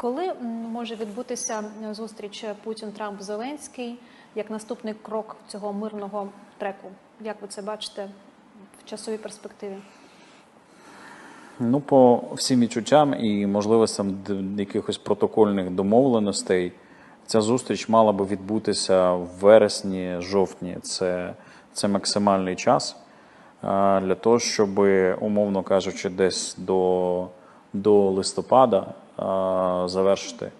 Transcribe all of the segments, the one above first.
Коли може відбутися е, зустріч Путін Трамп Зеленський як наступний крок цього мирного треку? Як ви це бачите в часовій перспективі? Ну, по всім відчуттям і можливостям якихось протокольних домовленостей, ця зустріч мала би відбутися в вересні, жовтні. Це, це максимальний час для того, щоб, умовно кажучи, десь до, до листопада завершити.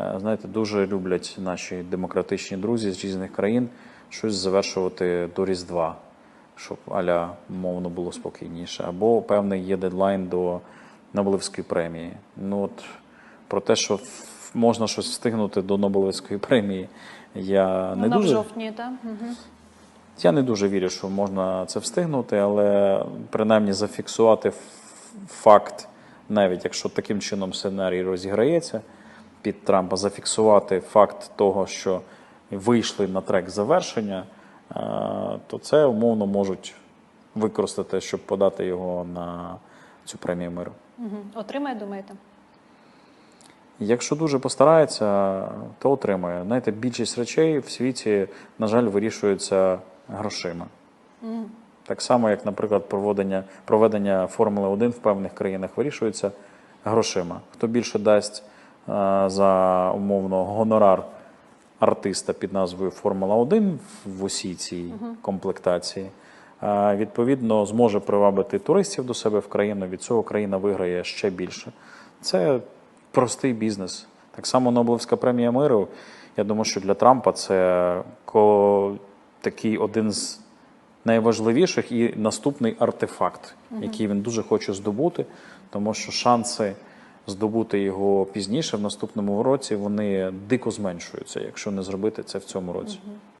Е, Знаєте, дуже люблять наші демократичні друзі з різних країн щось завершувати до Різдва щоб аля мовно було спокійніше, або певний є дедлайн до Нобелівської премії. Ну от про те, що можна щось встигнути до Нобелівської премії, я не Вона в жовтні, так? Угу. я не дуже вірю, що можна це встигнути, але принаймні зафіксувати факт, навіть якщо таким чином сценарій розіграється під Трампа, зафіксувати факт того, що вийшли на трек завершення, е, то це умовно можуть використати, щоб подати його на цю премію миру. Угу. Отримає, думаєте? Якщо дуже постарається, то отримає. Знаєте, більшість речей в світі, на жаль, вирішуються грошима. Так само, як, наприклад, проведення, проведення Формули 1 в певних країнах вирішується грошима. Хто більше дасть е, за умовно гонорар артиста під назвою Формула 1 в усій цій комплектації, е, відповідно зможе привабити туристів до себе в країну. Від цього країна виграє ще більше. Це простий бізнес. Так само Нобелівська премія миру. Я думаю, що для Трампа це такий один з найважливіших і наступний артефакт, який він дуже хоче здобути, тому що шанси здобути його пізніше в наступному році вони дико зменшуються, якщо не зробити це в цьому році.